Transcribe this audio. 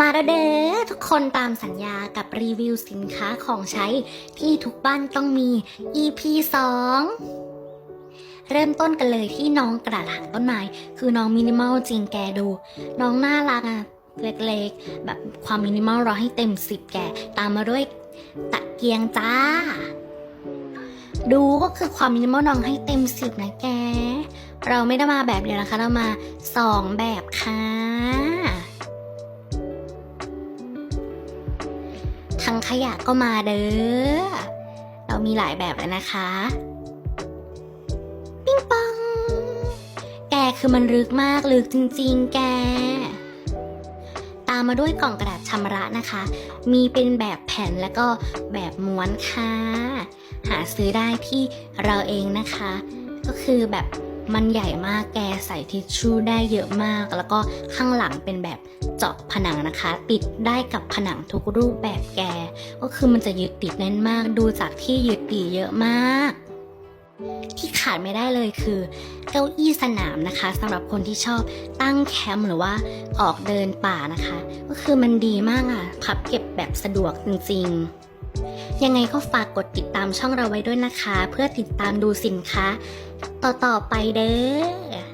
มาแล้วเด้อทุกคนตามสัญญากับรีวิวสินค้าของใช้ที่ทุกบ้านต้องมี EP 2 เริ่มต้นกันเลยที่น้องกระดาษหางต้นไม้คือน้องมินิมอลจริงแกดู น้องน่ารักอะเล็กๆ แบบความมินิมอลเราให้เต็มสิบแก ตามมาด้วยตะเกียงจ้า ดูก็คือความมินิมอลน้องให้เต็มสิบนะแก เราไม่ได้มาแบบเดียวนะคะ เรามาสองแบบค่ะ งขยะก็มาเด้อ เรามีหลายแบบเลยนะคะ ปิ้งปอง แกคือมันลึกมากลึกจริง ๆ แก ตามมาด้วยกล่องกระดาษชำระนะคะ มีเป็นแบบแผ่นแล้วก็แบบม้วนค่ะ หาซื้อได้ที่เราเองนะคะ ก็คือแบบ มันใหญ่มากแกใส่ทิชชู่ได้เยอะมาก แล้วก็ข้างหลังเป็นแบบเจาะผนังนะคะ ติดได้กับผนังทุกรูปแบบแก ก็คือมันจะยึดติดแน่นมาก ดูจากที่ยึดติดเยอะมากที่ขาดไม่ได้เลยคือ เก้าอี้สนามนะคะสำหรับคนที่ชอบตั้งแคมป์หรือว่าออกเดินป่านะคะ ก็คือมันดีมากอะ พับเก็บแบบสะดวกจริงๆ ยังไงก็ฝากกดติดตามช่องเราไว้ด้วยนะคะ เพื่อติดตามดูสินค้า ต่อๆไปเด้อ